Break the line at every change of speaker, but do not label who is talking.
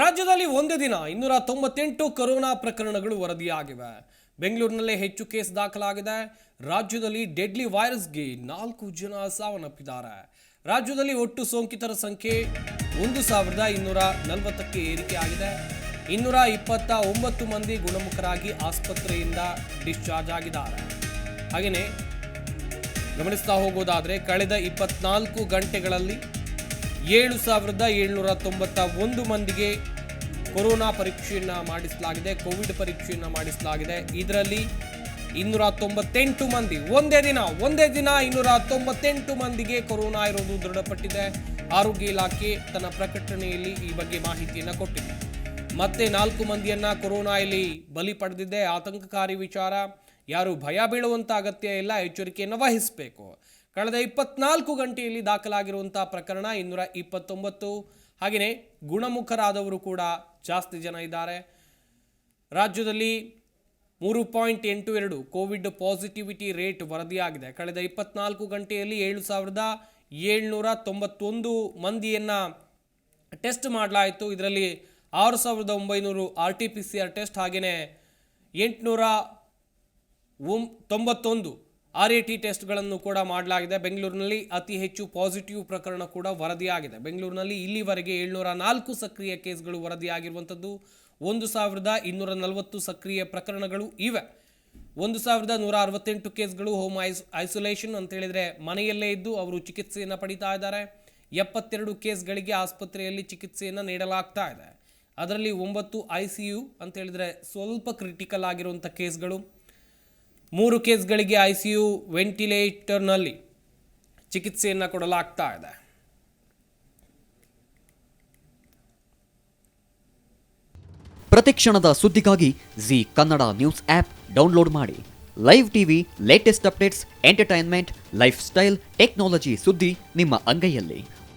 ರಾಜ್ಯದಲ್ಲಿ ಒಂದೇ ದಿನ ಇನ್ನೂರ ತೊಂಬತ್ತೆಂಟು ಕೊರೋನಾ ಪ್ರಕರಣಗಳು ವರದಿಯಾಗಿವೆ. ಬೆಂಗಳೂರಿನಲ್ಲೇ ಹೆಚ್ಚು ಕೇಸ್ ದಾಖಲಾಗಿದೆ. ರಾಜ್ಯದಲ್ಲಿ ಡೆಡ್ಲಿ ವೈರಸ್ಗೆ ನಾಲ್ಕು ಜನ ಸಾವನ್ನಪ್ಪಿದ್ದಾರೆ. ರಾಜ್ಯದಲ್ಲಿ ಒಟ್ಟು ಸೋಂಕಿತರ ಸಂಖ್ಯೆ ಒಂದು ಸಾವಿರದ ಇನ್ನೂರ ನಲವತ್ತಕ್ಕೆ ಏರಿಕೆಯಾಗಿದೆ ಇನ್ನೂರ ಇಪ್ಪತ್ತ ಒಂಬತ್ತು ಮಂದಿ ಗುಣಮುಖರಾಗಿ ಆಸ್ಪತ್ರೆಯಿಂದ ಡಿಸ್ಚಾರ್ಜ್ ಆಗಿದ್ದಾರೆ. ಹಾಗೆಯೇ ಗಮನಿಸ್ತಾ ಹೋಗೋದಾದರೆ, ಕಳೆದ ಇಪ್ಪತ್ನಾಲ್ಕು ಗಂಟೆಗಳಲ್ಲಿ ಏಳು ಸಾವಿರದ ಏಳ್ನೂರ ತೊಂಬತ್ತ ಒಂದು ಮಂದಿಗೆ ಕೊರೋನಾ ಪರೀಕ್ಷೆಯನ್ನು ಮಾಡಿಸಲಾಗಿದೆ, ಕೋವಿಡ್ ಪರೀಕ್ಷೆಯನ್ನು ಮಾಡಿಸಲಾಗಿದೆ. ಇದರಲ್ಲಿ ಇನ್ನೂರ ತೊಂಬತ್ತೆಂಟು ಮಂದಿ, ಒಂದೇ ದಿನ ಒಂದೇ ದಿನ ಇನ್ನೂರ ತೊಂಬತ್ತೆಂಟು ಮಂದಿಗೆ ಕೊರೋನಾ ಇರೋದು ದೃಢಪಟ್ಟಿದೆ. ಆರೋಗ್ಯ ಇಲಾಖೆ ತನ್ನ ಪ್ರಕಟಣೆಯಲ್ಲಿ ಈ ಬಗ್ಗೆ ಮಾಹಿತಿಯನ್ನು ಕೊಟ್ಟಿದೆ. ಮತ್ತೆ ನಾಲ್ಕು ಮಂದಿಯನ್ನ ಕೊರೋನಾ ಇಲ್ಲಿ ಬಲಿ ಪಡೆದಿದೆ. ಆತಂಕಕಾರಿ ವಿಚಾರ. ಯಾರು ಭಯ ಬೀಳುವಂಥ ಅಗತ್ಯ ಇಲ್ಲ, ಎಚ್ಚರಿಕೆಯನ್ನು ವಹಿಸಬೇಕು. ಕಳೆದ ಇಪ್ಪತ್ನಾಲ್ಕು ಗಂಟೆಯಲ್ಲಿ ದಾಖಲಾಗಿರುವಂಥ ಪ್ರಕರಣ ಇನ್ನೂರ ಇಪ್ಪತ್ತೊಂಬತ್ತು. ಹಾಗೆಯೇ ಗುಣಮುಖರಾದವರು ಕೂಡ ಜಾಸ್ತಿ ಜನ ಇದ್ದಾರೆ. ರಾಜ್ಯದಲ್ಲಿ ಮೂರು ಪಾಯಿಂಟ್ ಎಂಟು ಎರಡು ಕೋವಿಡ್ ಪಾಸಿಟಿವಿಟಿ ರೇಟ್ ವರದಿಯಾಗಿದೆ. ಕಳೆದ ಇಪ್ಪತ್ನಾಲ್ಕು ಗಂಟೆಯಲ್ಲಿ ಏಳು ಸಾವಿರದ ಏಳ್ನೂರ ತೊಂಬತ್ತೊಂದು ಮಂದಿಯನ್ನು ಟೆಸ್ಟ್ ಮಾಡಲಾಯಿತು. ಇದರಲ್ಲಿ ಆರು ಸಾವಿರದ ಒಂಬೈನೂರು R T P C R test ಹಾಗೆಯೇ ಎಂಟುನೂರ ತೊಂಬತ್ತೊಂದು ಆರ್ ಎ ಟಿ ಟೆಸ್ಟ್ಗಳನ್ನು ಕೂಡ ಮಾಡಲಾಗಿದೆ. ಬೆಂಗಳೂರಿನಲ್ಲಿ ಅತಿ ಹೆಚ್ಚು ಪಾಸಿಟಿವ್ ಪ್ರಕರಣ ಕೂಡ ವರದಿಯಾಗಿದೆ. ಬೆಂಗಳೂರಿನಲ್ಲಿ ಇಲ್ಲಿವರೆಗೆ ಏಳ್ನೂರ ನಾಲ್ಕು ಸಕ್ರಿಯ ಕೇಸ್ಗಳು ವರದಿಯಾಗಿರುವಂಥದ್ದು ಒಂದು ಸಾವಿರದ ಇನ್ನೂರ ನಲವತ್ತು ಸಕ್ರಿಯ ಪ್ರಕರಣಗಳು ಇವೆ. ಒಂದು ಸಾವಿರದ ನೂರ ಅರವತ್ತೆಂಟು ಕೇಸ್ಗಳು ಹೋಮ್ ಐಸ್, ಐಸೋಲೇಷನ್ ಅಂತ ಹೇಳಿದರೆ ಮನೆಯಲ್ಲೇ ಇದ್ದು ಅವರು ಚಿಕಿತ್ಸೆಯನ್ನು ಪಡಿತಾ ಇದ್ದಾರೆ. ಎಪ್ಪತ್ತೆರಡು ಕೇಸ್ಗಳಿಗೆ ಆಸ್ಪತ್ರೆಯಲ್ಲಿ ಚಿಕಿತ್ಸೆಯನ್ನು ನೀಡಲಾಗ್ತಾ ಇದೆ. ಅದರಲ್ಲಿ ಒಂಬತ್ತು ಐ ಸಿ ಯು ಅಂತ ಹೇಳಿದರೆ ಸ್ವಲ್ಪ ಕ್ರಿಟಿಕಲ್ ಆಗಿರುವಂಥ ಕೇಸ್ಗಳು. ಮೂರು ಕೇಸ್ಗಳಿಗೆ ಐ ಸಿ ಯು ವೆಂಟಿಲೇಟರ್ನಲ್ಲಿ ಚಿಕಿತ್ಸೆಯನ್ನು ಕೊಡಲಾಗ್ತಾ ಇದೆ.
ಪ್ರತಿಕ್ಷಣದ ಸುದ್ದಿಗಾಗಿ Zee Kannada news app download ಮಾಡಿ. Live TV latest updates entertainment lifestyle technology ಸುದ್ದಿ ನಿಮ್ಮ ಅಂಗೈಯಲ್ಲಿ.